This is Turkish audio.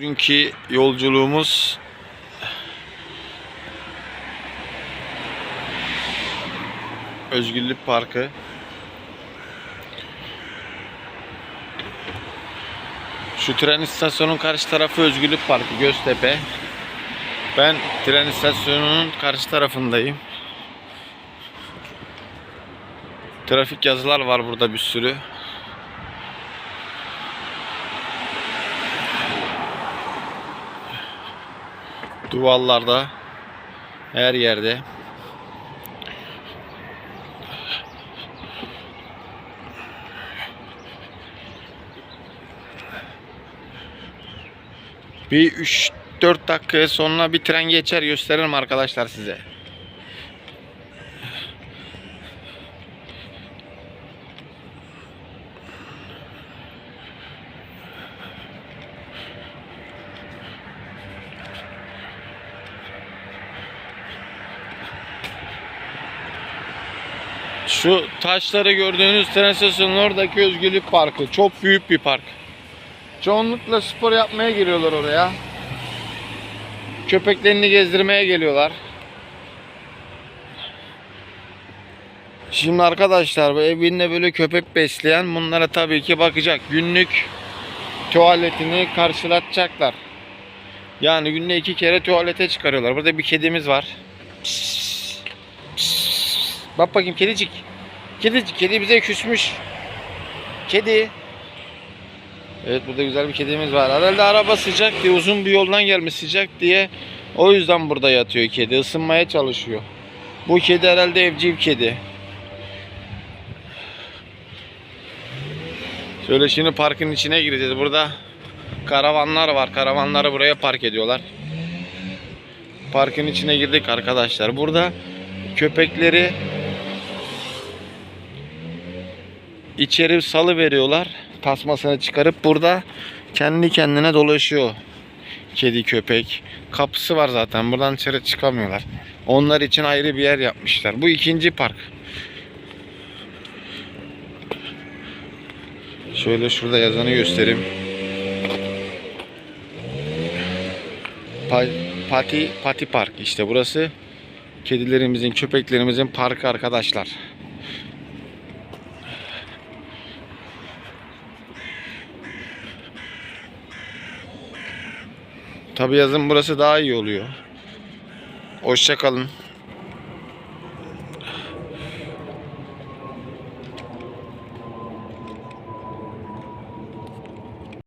Bugünkü yolculuğumuz Özgürlük Parkı. Şu tren istasyonunun karşı tarafı Özgürlük Parkı Göztepe. Ben tren istasyonunun karşı tarafındayım. Trafik yazılar var burada bir sürü. Duvarlarda her yerde. Bir 3-4 dakika sonra bir tren geçer gösteririm arkadaşlar size. Şu taşları gördüğünüz tren istasyonunun oradaki Özgürlük Parkı. Çok büyük bir park. Çoğunlukla spor yapmaya geliyorlar oraya. Köpeklerini gezdirmeye geliyorlar. Şimdi arkadaşlar bu evinde böyle köpek besleyen bunlara tabii ki bakacak. Günlük tuvaletini karşılatacaklar. Yani günde iki kere tuvalete çıkarıyorlar. Burada bir kedimiz var. Bak bakayım kedicik. Kedicik. Kedi bize küsmüş. Kedi. Evet burada güzel bir kedimiz var. Herhalde araba sıcak diye uzun bir yoldan gelmiş sıcak diye. O yüzden burada yatıyor kedi. Isınmaya çalışıyor. Bu kedi herhalde evcil kedi. Şöyle şimdi parkın içine gireceğiz. Burada karavanlar var. Karavanları buraya park ediyorlar. Parkın içine girdik arkadaşlar. Burada köpekleri içeri salı veriyorlar. Tasmasını çıkarıp burada kendi kendine dolaşıyor. Kedi köpek. Kapısı var zaten. Buradan dışarı çıkamıyorlar. Onlar için ayrı bir yer yapmışlar. Bu ikinci park. Şöyle şurada yazanı göstereyim. Pa- Pati Pati Park işte burası. Kedilerimizin, köpeklerimizin parkı arkadaşlar. Tabi yazın burası daha iyi oluyor. Hoşça kalın.